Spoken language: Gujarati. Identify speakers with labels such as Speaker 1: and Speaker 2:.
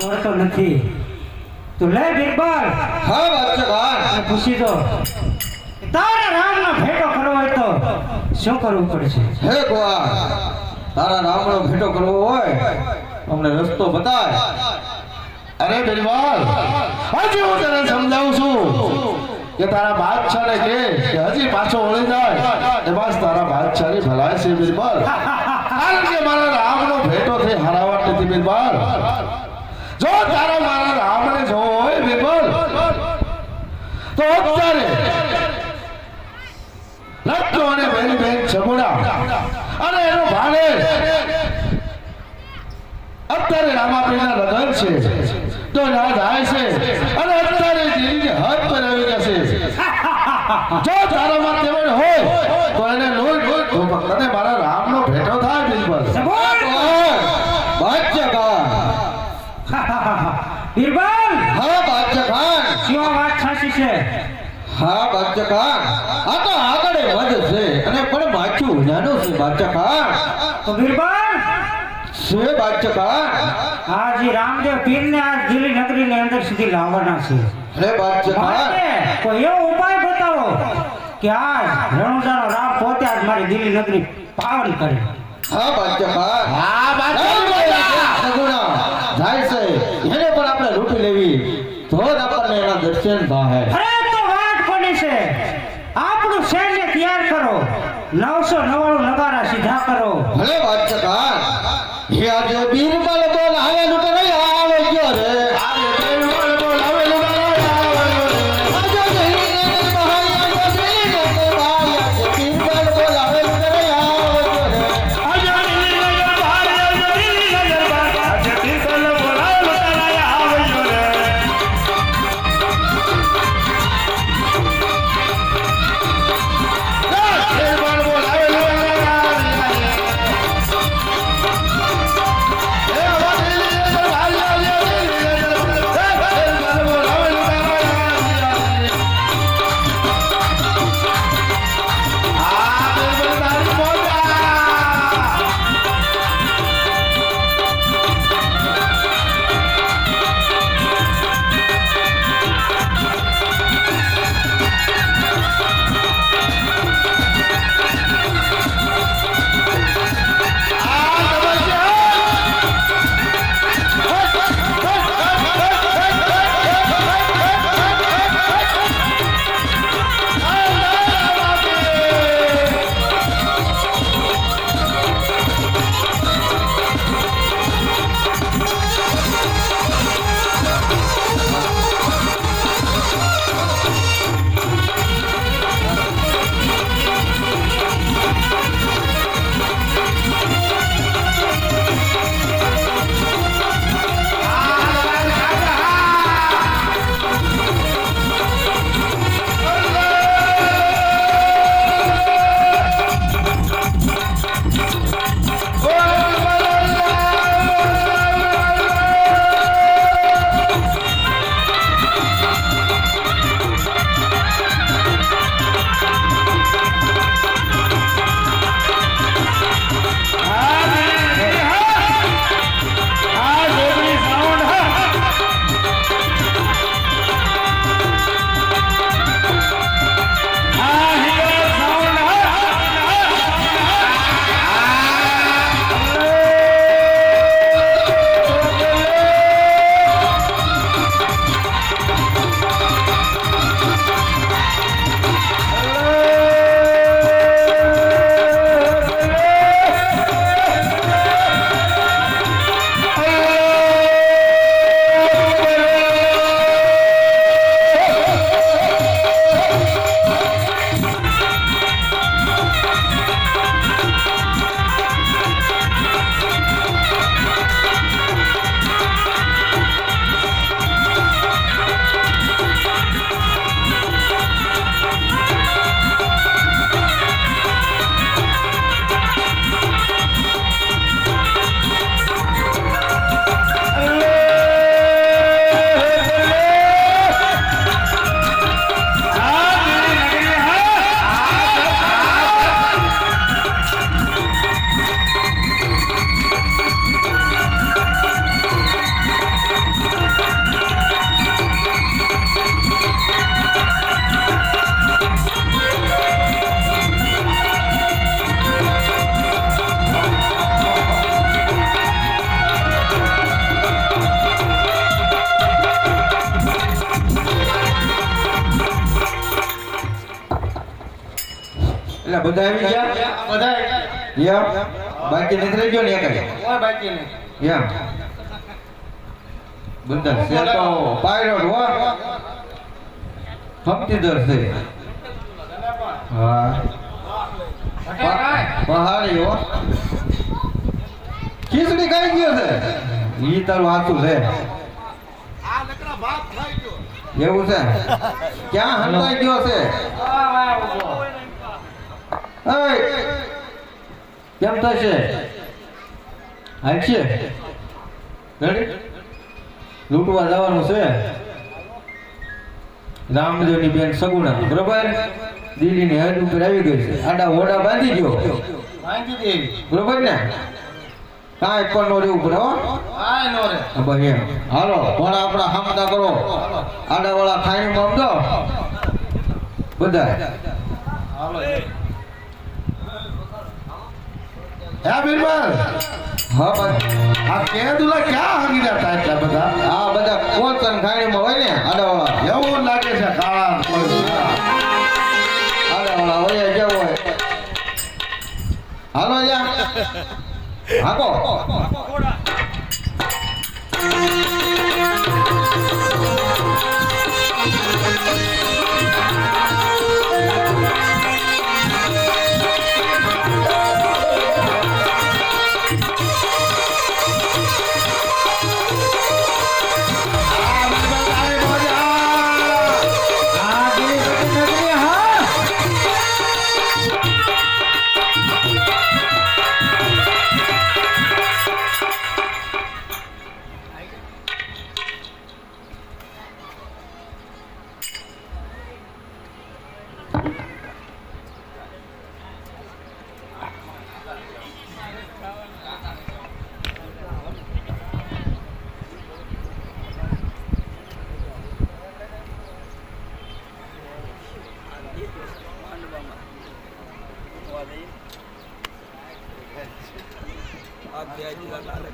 Speaker 1: નામ નથી. તું લે બિરબલ
Speaker 2: હા
Speaker 1: અને પૂછી દો. તારા રામનો ભેટો કરવો હોય તો શું કરવું પડશે?
Speaker 2: હે ગોવા તારા રામનો ભેટો કરવો હોય અમને રસ્તો બતાય.
Speaker 3: અરે બિરબલ હજી હું તને સમજાવું છું કે તારા બાદશાહને કે કે હજી પાછો વળી જાય. એ બસ તારા બાદશાહની ભલાય છે બિરબલ કારણ કે મારા રામનો ભેટો થઈ હરાવટ નથી બિરબલ જો તારો મારા રામને જોવો હોય બિરબલ તો અત્યારે લખજો અને બેની બેન છગુડા અને એનો ભાણે અત્યારે રામાપીરના લગ્ન છે. તો ના જાય છે. અને અત્યારે જીવીને હદ પર આવી જશે જો તારામાં તેવડ હોય તો એને લોહી લોહી ધોપક અને મારા રામનો ભેટો થાય બિલકુલ
Speaker 2: બાદશાહ
Speaker 1: બિરબલ
Speaker 2: હા બાદશાહ ખાન
Speaker 1: શું આ વાત સાચી છે
Speaker 2: હા બાચકા આ તો આગળ વધ છે. અને પણ માછું નાનું છે બાચકા
Speaker 1: તો બિરબલ
Speaker 2: છે બાચકા
Speaker 1: હાજી રામદેવ પીરને આ દિલ્હી નગરીની અંદર સુધી લાવવાના છે.
Speaker 2: અરે
Speaker 1: બાચકા કોઈ એવો ઉપાય બતાવો કે આજ રણુજાનો રામ પોતે આજ મારી દિલ્હી નગરી પાવન કરે.
Speaker 2: હા બાચકા
Speaker 3: હા બાચકા
Speaker 2: સગુણા જાય છે. એને પણ આપણે લૂંટી લેવી. તો જ આપણને એના દર્શન થાય
Speaker 1: અરે તો વાત પડી છે આપણું સૈન્ય તૈયાર કરો નવસો નવાણું નગારા સીધા કરો.
Speaker 2: ભલે વાત ખાન હે આજે બીરબલ બધા આવી ગયા?
Speaker 3: બધા
Speaker 2: એમ બાકી નથી રહી ગયો ને એકાઈ
Speaker 3: કોઈ બાકી નહીં.
Speaker 2: એમ બંદર પાયલોટ હો. હમતીદર છે. હા. પહાડી હો. ખીચડી ખાઈ ગયો છે. ઈ તારું હાથું છે. એવું છે? ક્યાં હંતાઈ ગયો છે? કેમ થશે? હાલશે રેડી લૂંટવા જવાનું છે. રામદેવની બેન સગુણા બરોબર? દિલ્હીની હદ ઉપર આવી ગઈ છે. આડા ઓડા બાંધી ગયો બરોબર ને? કાંઈ પણ નો રહેવું પડે એમ. હાલો પણ આપણા હમદા કરો. આડા વાળા ખાઈ સમજો બધા
Speaker 3: હાલો. હે બિરબલ?
Speaker 2: હા ભાઈ
Speaker 3: આ કે તુલા ક્યાં હગી રહ્યા એટલા બધા?
Speaker 2: આ બધા કોચન ખાણીમાં હોય ને આડા વાળા
Speaker 3: એવું લાગે છે કાળા કોઈ
Speaker 2: આડા વાળા હોય જવો હોય? હાલો યા હાકો.
Speaker 3: આ
Speaker 4: આ બે જિલ્લા લાલે.